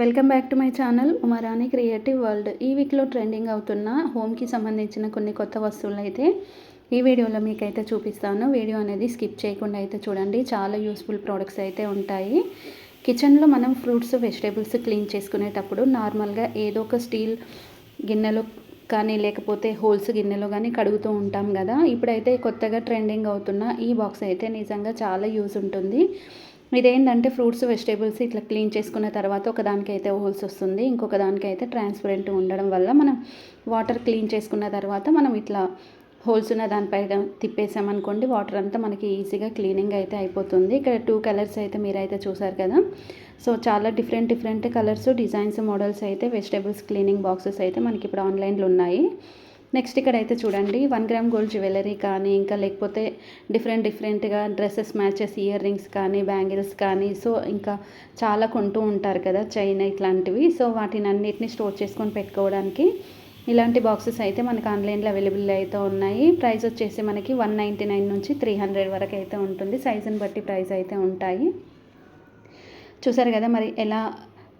Welcome back to my channel Umarani creative world ఈ వీక్లో trending అవుతున్న హోమ్కి సంబంధించిన కొన్ని కొత్త వస్తువులు అయితే ఈ వీడియోలో మీకైతే చూపిస్తాను. వీడియో అనేది స్కిప్ చేయకుండా అయితే చూడండి. చాలా యూస్ఫుల్ ప్రోడక్ట్స్ అయితే ఉంటాయి. కిచెన్లో మనం ఫ్రూట్స్ వెజిటేబుల్స్ క్లీన్ చేసుకునేటప్పుడు నార్మల్గా ఏదో ఒక స్టీల్ గిన్నెలో కానీ లేకపోతే హోల్స్ గిన్నెలో కానీ కడుగుతూ ఉంటాం కదా. ఇప్పుడైతే కొత్తగా ట్రెండింగ్ అవుతున్న ఈ బాక్స్ అయితే నిజంగా చాలా యూజ్ ఉంటుంది. ఇదేంటంటే ఫ్రూట్స్ వెజిటేబుల్స్ ఇట్లా క్లీన్ చేసుకున్న తర్వాత ఒక దానికైతే హోల్స్ వస్తుంది. ఇంకొక దానికైతే ట్రాన్స్పరెంట్ ఉండడం వల్ల మనం వాటర్ క్లీన్ చేసుకున్న తర్వాత మనం ఇట్లా హోల్స్ ఉన్న దానిపై తిప్పేసామనుకోండి వాటర్ అంతా మనకి ఈజీగా క్లీనింగ్ అయితే అయిపోతుంది. ఇక్కడ టూ కలర్స్ అయితే మీరైతే చూసారు కదా. సో చాలా different different colours designs models అయితే వెజిటేబుల్స్ క్లీనింగ్ బాక్సెస్ అయితే మనకి ఇప్పుడు ఆన్లైన్లో ఉన్నాయి. నెక్స్ట్ ఇక్కడైతే చూడండి వన్ గ్రామ్ గోల్డ్ జ్యువెలరీ కానీ ఇంకా లేకపోతే డిఫరెంట్ డిఫరెంట్గా డ్రెస్సెస్ మ్యాచెస్ ఇయర్ రింగ్స్ కానీ బ్యాంగిల్స్ కానీ సో ఇంకా చాలా కొంటూ ఉంటారు కదా చైన్ ఇట్లాంటివి. సో వాటిని అన్నిటిని స్టోర్ చేసుకొని పెట్టుకోవడానికి ఇలాంటి బాక్సెస్ అయితే మనకు ఆన్లైన్లో అవైలబుల్ అయితే ఉన్నాయి. ప్రైస్ వచ్చేసి మనకి వన్ నైంటీ నైన్ నుంచి త్రీ హండ్రెడ్ వరకు అయితే ఉంటుంది. సైజుని బట్టి ప్రైస్ అయితే ఉంటాయి. చూసారు కదా మరి ఎలా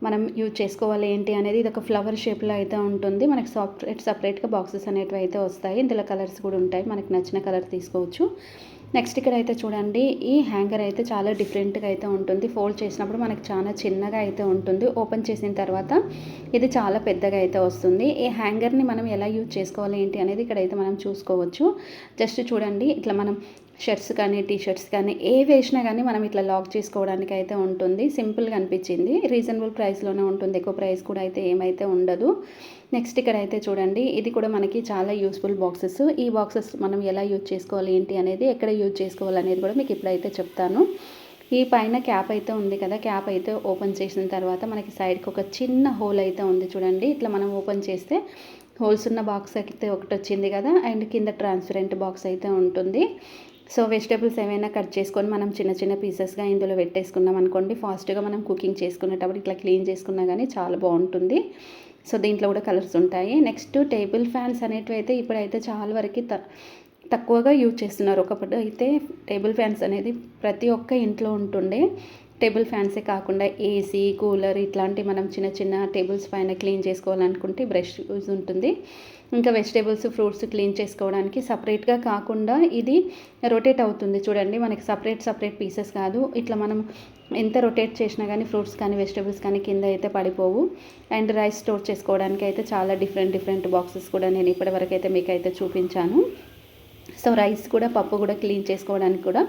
మనం యూజ్ చేసుకోవాలి ఏంటి అనేది ఇది ఒక ఫ్లవర్ షేప్లో అయితే ఉంటుంది. మనకి సపరేట్ సపరేట్గా బాక్సెస్ అనేటివి అయితే వస్తాయి. ఇందులో కలర్స్ కూడా ఉంటాయి. మనకి నచ్చిన కలర్ తీసుకోవచ్చు. నెక్స్ట్ ఇక్కడ అయితే చూడండి. ఈ హ్యాంగర్ అయితే చాలా డిఫరెంట్గా అయితే ఉంటుంది. ఫోల్డ్ చేసినప్పుడు మనకి చాలా చిన్నగా అయితే ఉంటుంది. ఓపెన్ చేసిన తర్వాత ఇది చాలా పెద్దగా అయితే వస్తుంది. ఈ హ్యాంగర్ని మనం ఎలా యూజ్ చేసుకోవాలి ఏంటి అనేది ఇక్కడైతే మనం చూసుకోవచ్చు. జస్ట్ చూడండి. ఇట్లా మనం షర్ట్స్ కానీ టీ షర్ట్స్ కానీ ఏ వేసినా కానీ మనం ఇట్లా లాక్ చేసుకోవడానికి అయితే ఉంటుంది. సింపుల్గా అనిపించింది. రీజనబుల్ ప్రైస్లోనే ఉంటుంది. ఎక్కువ ప్రైస్ కూడా అయితే ఏమైతే ఉండదు. నెక్స్ట్ ఇక్కడ అయితే చూడండి. ఇది కూడా మనకి చాలా యూస్ఫుల్ బాక్సెస్. ఈ బాక్సెస్ మనం ఎలా యూజ్ చేసుకోవాలి ఏంటి అనేది ఎక్కడ యూజ్ చేసుకోవాలి అనేది కూడా మీకు ఇప్పుడైతే చెప్తాను. ఈ పైన క్యాప్ అయితే ఉంది కదా. క్యాప్ అయితే ఓపెన్ చేసిన తర్వాత మనకి సైడ్కి ఒక చిన్న హోల్ అయితే ఉంది చూడండి. ఇట్లా మనం ఓపెన్ చేస్తే హోల్స్ ఉన్న బాక్స్ అయితే ఒకటి వచ్చింది కదా. అండ్ కింద ట్రాన్స్పరెంట్ బాక్స్ అయితే ఉంటుంది. సో వెజిటేబుల్స్ ఏమైనా కట్ చేసుకొని మనం చిన్న చిన్న పీసెస్గా ఇందులో పెట్టేసుకున్నాం అనుకోండి ఫాస్ట్గా మనం కుకింగ్ చేసుకునేటప్పుడు ఇట్లా క్లీన్ చేసుకున్నా కానీ చాలా బాగుంటుంది. సో దీంట్లో కూడా కలర్స్ ఉంటాయి. నెక్స్ట్ టేబుల్ ఫ్యాన్స్ అనేటివి అయితే ఇప్పుడైతే చాలా వరకు త తక్కువగా యూజ్ చేస్తున్నారు. ఒకప్పుడు అయితే టేబుల్ ఫ్యాన్స్ అనేది ప్రతి ఒక్క ఇంట్లో ఉంటుండే. టేబుల్ ఫ్యాన్సే కాకుండా ఏసీ కూలర్ ఇట్లాంటి మనం చిన్న చిన్న టేబుల్స్ పైన క్లీన్ చేసుకోవాలనుకుంటే బ్రష్ యూజ్ ఉంటుంది. ఇంకా వెజిటేబుల్స్ ఫ్రూట్స్ క్లీన్ చేసుకోవడానికి సపరేట్గా కాకుండా ఇది రొటేట్ అవుతుంది. చూడండి మనకి సపరేట్ సపరేట్ పీసెస్ కాదు. ఇట్లా మనం ఎంత రొటేట్ చేసినా కానీ ఫ్రూట్స్ కానీ వెజిటేబుల్స్ కానీ కింద అయితే పడిపోవు. అండ్ రైస్ స్టోర్ చేసుకోవడానికి అయితే చాలా డిఫరెంట్ డిఫరెంట్ బాక్సెస్ కూడా నేను ఇప్పటివరకు అయితే మీకు అయితే చూపించాను. సో రైస్ కూడా పప్పు కూడా క్లీన్ చేసుకోవడానికి కూడా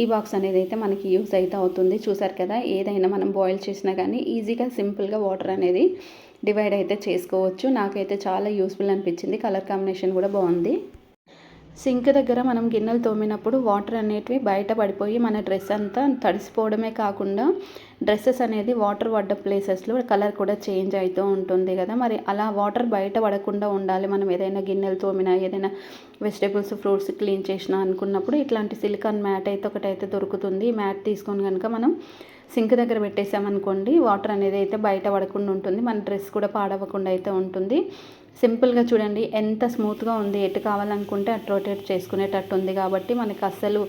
ఈ బాక్స్ అనేది అయితే మనకి యూస్ అయితే అవుతుంది. చూసారు కదా ఏదైనా మనం బాయిల్ చేసినా కానీ ఈజీగా సింపుల్గా వాటర్ అనేది డివైడ్ అయితే చేసుకోవచ్చు. నాకైతే చాలా యూస్ఫుల్ అనిపించింది. కలర్ కాంబినేషన్ కూడా బాగుంది. సింక్ దగ్గర మనం గిన్నెలు తోమినప్పుడు వాటర్ అనేటివి బయట పడిపోయి మన డ్రెస్ అంతా తడిసిపోవడమే కాకుండా డ్రెస్సెస్ అనేది వాటర్ పడ్డ ప్లేసెస్లో కలర్ కూడా చేంజ్ అవుతూ ఉంటుంది కదా. మరి అలా వాటర్ బయట పడకుండా ఉండాలి. మనం ఏదైనా గిన్నెలు తోమినా ఏదైనా వెజిటేబుల్స్ ఫ్రూట్స్ క్లీన్ చేసినా అనుకున్నప్పుడు ఇట్లాంటి సిలికాన్ మ్యాట్ అయితే ఒకటైతే దొరుకుతుంది. మ్యాట్ తీసుకొని కనుక మనం సింక్ దగ్గర పెట్టేసామనుకోండి వాటర్ అనేది అయితే బయట పడకుండా ఉంటుంది మన డ్రెస్ కూడా పాడవకుండా అయితే ఉంటుంది. సింపుల్గా చూడండి ఎంత స్మూత్గా ఉంది ఎటు కావాలనుకుంటే అటు రొటేట్ చేసుకునేటట్టు ఉంది కాబట్టి మనకి అస్సలు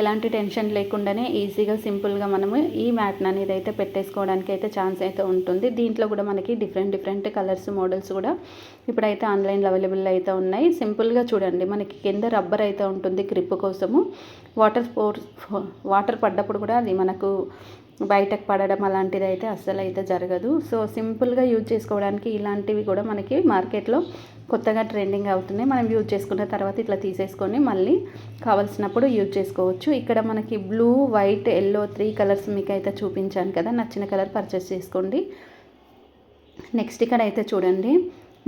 ఎలాంటి టెన్షన్ లేకుండానే ఈజీగా సింపుల్గా మనము ఈ మ్యాట్ని అనేది అయితే పెట్టేసుకోవడానికి అయితే ఛాన్స్ అయితే ఉంటుంది. దీంట్లో కూడా మనకి డిఫరెంట్ డిఫరెంట్ కలర్స్ మోడల్స్ కూడా ఇప్పుడైతే ఆన్లైన్లో అవైలబుల్ అయితే ఉన్నాయి. సింపుల్గా చూడండి మనకి కింద రబ్బర్ అయితే ఉంటుంది గ్రిప్ కోసము. వాటర్ ఫోర్ వాటర్ పడ్డప్పుడు కూడా అది మనకు బయటకు పడడం అలాంటిది అయితే అస్సలు అయితే జరగదు. సో సింపుల్గా యూజ్ చేసుకోవడానికి ఇలాంటివి కూడా మనకి మార్కెట్లో కొత్తగా ట్రెండింగ్ అవుతున్నాయి. మనం యూజ్ చేసుకున్న తర్వాత ఇట్లా తీసేసుకొని మళ్ళీ కావాల్సినప్పుడు యూజ్ చేసుకోవచ్చు. ఇక్కడ మనకి blue white yellow three colours మీకు అయితే చూపించాను కదా. నచ్చిన కలర్ పర్చేస్ చేసుకోండి. నెక్స్ట్ ఇక్కడ అయితే చూడండి.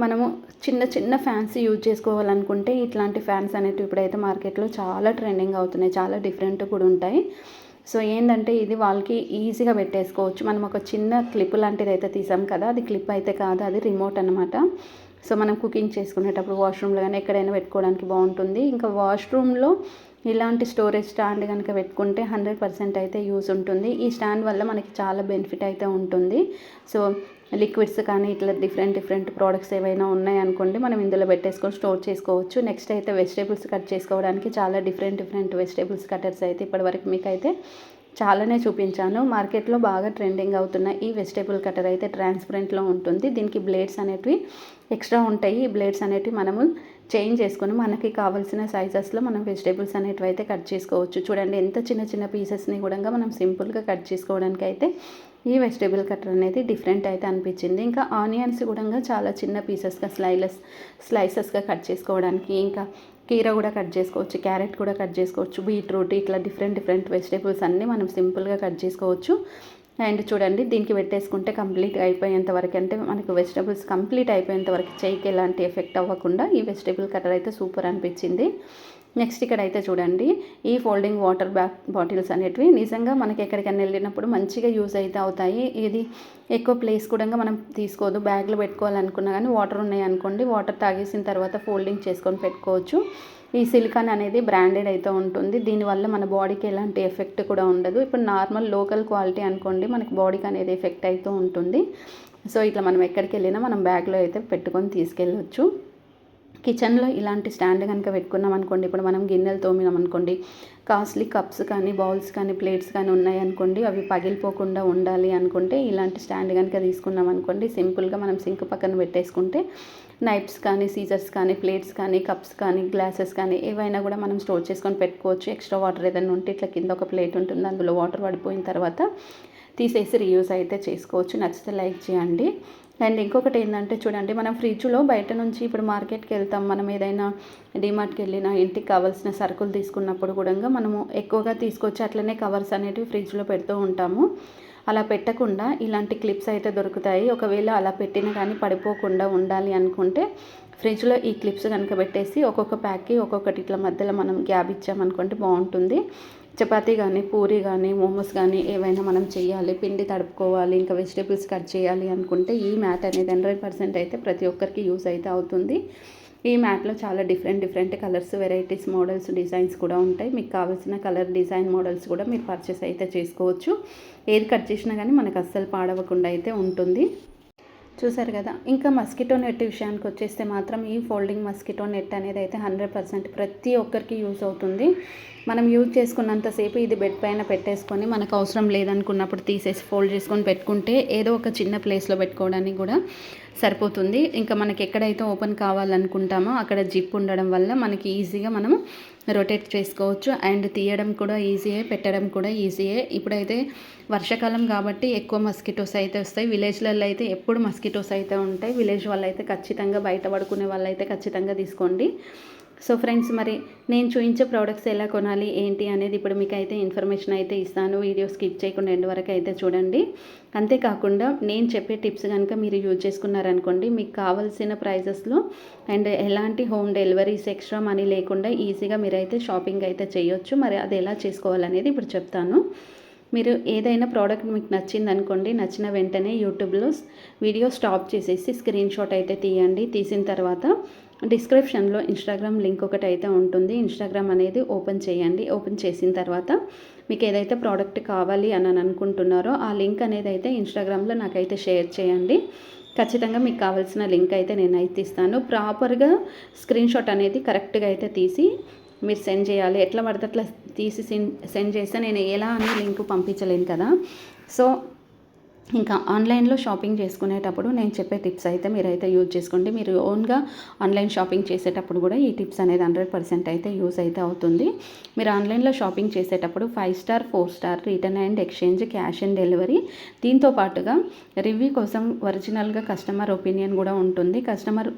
మనము చిన్న చిన్న ఫ్యాన్స్ యూజ్ చేసుకోవాలనుకుంటే ఇట్లాంటి ఫ్యాన్స్ అనేటివి ఇప్పుడైతే మార్కెట్లో చాలా ట్రెండింగ్ అవుతున్నాయి. చాలా డిఫరెంట్ కూడా ఉంటాయి. సో ఏంటంటే ఇది వాళ్ళకి ఈజీగా పెట్టేసుకోవచ్చు. మనం ఒక చిన్న క్లిప్ లాంటిది అయితే తీసాం కదా అది క్లిప్ అయితే కాదు అది రిమోట్ అనమాట సో మనం కుకింగ్ చేసుకునేటప్పుడు వాష్రూమ్లో కానీ ఎక్కడైనా పెట్టుకోవడానికి బాగుంటుంది. ఇంకా వాష్రూమ్లో ఇలాంటి స్టోరేజ్ స్టాండ్ కనుక పెట్టుకుంటే హండ్రెడ్ పర్సెంట్ అయితే యూస్ ఉంటుంది. ఈ స్టాండ్ వల్ల మనకి చాలా బెనిఫిట్ అయితే ఉంటుంది. సో లిక్విడ్స్ కానీ ఇట్లా డిఫరెంట్ డిఫరెంట్ ప్రోడక్ట్స్ ఏవైనా ఉన్నాయనుకోండి మనం ఇందులో పెట్టేసుకొని స్టోర్ చేసుకోవచ్చు. నెక్స్ట్ అయితే వెజిటేబుల్స్ కట్ చేసుకోవడానికి చాలా డిఫరెంట్ డిఫరెంట్ వెజిటేబుల్స్ కట్టర్స్ అయితే ఇప్పటివరకు మీకు అయితే చాలానే చూపించాను. మార్కెట్లో బాగా ట్రెండింగ్ అవుతున్న ఈ వెజిటేబుల్ కటర్ అయితే ట్రాన్స్పరెంట్లో ఉంటుంది. దీనికి బ్లేడ్స్ అనేటివి ఎక్స్ట్రా ఉంటాయి. ఈ బ్లేడ్స్ అనేటివి మనము చేంజ్ చేసుకొని మనకి కావాల్సిన సైజెస్లో మనం వెజిటేబుల్స్ అనేటివి అయితే కట్ చేసుకోవచ్చు. చూడండి ఎంత చిన్న చిన్న పీసెస్ని కూడా మనం సింపుల్గా కట్ చేసుకోవడానికి అయితే ఈ వెజిటేబుల్ కట్టర్ అనేది డిఫరెంట్ అయితే అనిపించింది. ఇంకా ఆనియన్స్ కూడా చాలా చిన్న పీసెస్గా స్లైలెస్ స్లైసెస్గా కట్ చేసుకోవడానికి ఇంకా కీర కూడా కట్ చేసుకోవచ్చు క్యారెట్ కూడా కట్ చేసుకోవచ్చు బీట్రూట్ ఇట్లా డిఫరెంట్ డిఫరెంట్ వెజిటేబుల్స్ అన్నీ మనం సింపుల్గా కట్ చేసుకోవచ్చు. అండ్ చూడండి దీనికి పెట్టేసుకుంటే కంప్లీట్ అయిపోయేంత వరకు అంటే మనకు వెజిటేబుల్స్ కంప్లీట్ అయిపోయేంత వరకు చేయికి ఎలాంటి ఎఫెక్ట్ అవ్వకుండా ఈ వెజిటేబుల్ కటర్ అయితే సూపర్ అనిపించింది. నెక్స్ట్ ఇక్కడ అయితే చూడండి ఈ ఫోల్డింగ్ వాటర్ బ్యాగ్ బాటిల్స్ అనేటివి నిజంగా మనకి ఎక్కడికైనా వెళ్ళినప్పుడు మంచిగా యూజ్ అయితే అవుతాయి. ఇది ఎక్కువ ప్లేస్ కూడా మనం తీసుకోదు బ్యాగ్లో పెట్టుకోవాలనుకున్నా కానీ వాటర్ ఉన్నాయి అనుకోండి వాటర్ తాగేసిన తర్వాత ఫోల్డింగ్ చేసుకొని పెట్టుకోవచ్చు. ఈ సిలికాన్ అనేది బ్రాండెడ్ అయితే ఉంటుంది. దీనివల్ల మన బాడీకి ఎలాంటి ఎఫెక్ట్ కూడా ఉండదు. ఇప్పుడు నార్మల్ లోకల్ క్వాలిటీ అనుకోండి మనకి బాడీకి అనేది ఎఫెక్ట్ అవుతూ ఉంటుంది. సో ఇట్లా మనం ఎక్కడికి వెళ్ళినా మనం బ్యాగ్లో అయితే పెట్టుకొని తీసుకెళ్ళవచ్చు కిచెన్లో ఇలాంటి స్టాండ్ కనుక పెట్టుకున్నాం అనుకోండి ఇప్పుడు మనం గిన్నెలు తోమినాం అనుకోండి కాస్ట్లీ కప్స్ కానీ బౌల్స్ కానీ ప్లేట్స్ కానీ ఉన్నాయి అనుకోండి అవి పగిలిపోకుండా ఉండాలి అనుకుంటే ఇలాంటి స్టాండ్ కనుక తీసుకున్నాం అనుకోండి సింపుల్గా మనం సింక్ పక్కన పెట్టేసుకుంటే నైఫ్స్ కానీ సీజర్స్ కానీ ప్లేట్స్ కానీ కప్స్ కానీ గ్లాసెస్ కానీ ఏవైనా కూడా మనం స్టోర్ చేసుకొని పెట్టుకోవచ్చు. ఎక్స్ట్రా వాటర్ ఏదైనా ఉంటే ఇట్లా కింద ఒక ప్లేట్ ఉంటుంది అందులో వాటర్ పడిపోయిన తర్వాత తీసేసి రీయూస్ అయితే చేసుకోవచ్చు. నచ్చితే లైక్ చేయండి. అండ్ ఇంకొకటి ఏంటంటే చూడండి మనం ఫ్రిడ్జ్లో బయట నుంచి ఇప్పుడు మార్కెట్కి వెళ్తాం. మనం ఏదైనా డిమార్ట్కి వెళ్ళినా ఇంటికి కావాల్సిన సరుకులు తీసుకున్నప్పుడు కూడా మనము ఎక్కువగా తీసుకొచ్చి అట్లనే కవర్స్ అనేటివి ఫ్రిడ్జ్లో పెడుతూ ఉంటాము. అలా పెట్టకుండా ఇలాంటి క్లిప్స్ అయితే దొరుకుతాయి. ఒకవేళ అలా పెట్టినా కానీ పడిపోకుండా ఉండాలి అనుకుంటే ఫ్రిడ్జ్లో ఈ క్లిప్స్ కనుక పెట్టేసి ఒక్కొక్క ప్యాక్కి ఒక్కొక్కటి ఇట్లా మధ్యలో మనం గ్యాప్ ఇచ్చామనుకుంటే బాగుంటుంది. చపాతీ కానీ పూరి కానీ మోమోస్ కానీ ఏవైనా మనం చేయాలి. పిండి తడుపుకోవాలి ఇంకా వెజిటేబుల్స్ కట్ చేయాలి అనుకుంటే ఈ మ్యాట్ అనేది హండ్రెడ్ పర్సెంట్ అయితే ప్రతి ఒక్కరికి యూస్ అయితే అవుతుంది. ఈ మ్యాట్లో చాలా different different colours varieties models designs కూడా ఉంటాయి. మీకు కావాల్సిన కలర్ డిజైన్ మోడల్స్ కూడా మీరు పర్చేస్ అయితే చేసుకోవచ్చు. ఏది కట్ చేసినా కానీ మనకు అస్సలు పాడవకుండా అయితే ఉంటుంది. చూసారు కదా? ఇంకా మస్కిటో నెట్ విషయానికి వచ్చేస్తే మాత్రం ఈ ఫోల్డింగ్ మస్కిటో నెట్ అనేది అయితే హండ్రెడ్ పర్సెంట్ ప్రతి ఒక్కరికి యూస్ అవుతుంది. మనం యూజ్ చేసుకున్నంతసేపు ఇది బెడ్ పైన పెట్టేసుకొని మనకు అవసరం లేదనుకున్నప్పుడు తీసేసి ఫోల్డ్ చేసుకొని పెట్టుకుంటే ఏదో ఒక చిన్న ప్లేస్లో పెట్టుకోవడానికి కూడా సరిపోతుంది. ఇంకా మనకి ఎక్కడైతే ఓపెన్ కావాలనుకుంటామో అక్కడ జిప్ ఉండడం వల్ల మనకి ఈజీగా మనం రొటేట్ చేసుకోవచ్చు. అండ్ తీయడం కూడా ఈజీయే పెట్టడం కూడా ఈజీయే ఇప్పుడైతే వర్షాకాలం కాబట్టి ఎక్కువ మస్కిటోస్ అయితే వస్తాయి. విలేజ్లలో అయితే ఎప్పుడు మస్కిటోస్ అయితే ఉంటాయి. విలేజ్ వాళ్ళు అయితే ఖచ్చితంగా బయట పడుకునే వాళ్ళు అయితే ఖచ్చితంగా తీసుకోండి. సో ఫ్రెండ్స్ మరి నేను చూపించే ప్రోడక్ట్స్ ఎలా కొనాలి ఏంటి అనేది ఇప్పుడు మీకు అయితే ఇన్ఫర్మేషన్ అయితే ఇస్తాను. వీడియో స్కిప్ చేయకుండా ఎండ్ వరకు అయితే చూడండి. అంతేకాకుండా నేను చెప్పే టిప్స్ కనుక మీరు యూజ్ చేసుకున్నారనుకోండి మీకు కావాల్సిన ప్రైజెస్లో అండ్ ఎలాంటి హోమ్ డెలివరీస్ ఎక్స్ట్రా మనీ లేకుండా ఈజీగా మీరైతే షాపింగ్ అయితే చేయొచ్చు. మరి అది ఎలా చేసుకోవాలనేది ఇప్పుడు చెప్తాను. మీరు ఏదైనా ప్రోడక్ట్ మీకు నచ్చింది అనుకోండి నచ్చిన వెంటనే యూట్యూబ్లో వీడియో స్టాప్ చేసేసి స్క్రీన్ షాట్ అయితే తీయండి. తీసిన తర్వాత డిస్క్రిప్షన్లో ఇన్స్టాగ్రామ్ లింక్ ఒకటి అయితే ఉంటుంది. ఇన్స్టాగ్రామ్ అనేది ఓపెన్ చేయండి. ఓపెన్ చేసిన తర్వాత మీకు ఏదైతే ప్రోడక్ట్ కావాలి అని అనుకుంటున్నారో ఆ లింక్ అనేది అయితే ఇన్స్టాగ్రామ్లో నాకైతే షేర్ చేయండి. ఖచ్చితంగా మీకు కావాల్సిన లింక్ అయితే నేను అయితే ఇస్తాను. ప్రాపర్గా స్క్రీన్ షాట్ అనేది కరెక్ట్గా అయితే తీసి మీరు సెండ్ చేయాలి. ఎట్లా పడితే అట్లా తీసి సెండ్ చేస్తే నేను ఎలా అని లింక్ పంపించలేను కదా. సో ఇంకా ఆన్లైన్లో షాపింగ్ చేసుకునేటప్పుడు నేను చెప్పే టిప్స్ అయితే మీరైతే యూజ్ చేసుకోండి. మీరు ఓన్గా ఆన్లైన్ షాపింగ్ చేసేటప్పుడు కూడా ఈ టిప్స్ అనేది హండ్రెడ్ పర్సెంట్ అయితే యూజ్ అయితే అవుతుంది. మీరు ఆన్లైన్లో షాపింగ్ చేసేటప్పుడు five star four star return and exchange cash and delivery దీంతో పాటుగా రివ్యూ కోసం ఒరిజినల్గా కస్టమర్ ఒపీనియన్ కూడా ఉంటుంది. కస్టమర్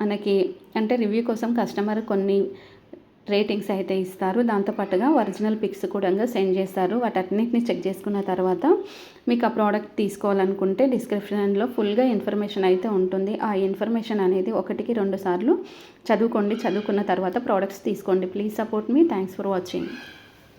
మనకి అంటే రివ్యూ కోసం కస్టమర్ కొన్ని రేటింగ్స్ అయితే ఇస్తారు. దాంతోపాటుగా ఒరిజినల్ పిక్స్ కూడా సెండ్ చేస్తారు. వాటన్నిటిని చెక్ చేసుకున్న తర్వాత మీకు ఆ ప్రోడక్ట్ తీసుకోవాలనుకుంటే డిస్క్రిప్షన్లో ఫుల్గా ఇన్ఫర్మేషన్ అయితే ఉంటుంది. ఆ ఇన్ఫర్మేషన్ అనేది ఒకటికి రెండు సార్లు చదువుకోండి. చదువుకున్న తర్వాత ప్రోడక్ట్స్ తీసుకోండి. Please support me. Thanks for watching.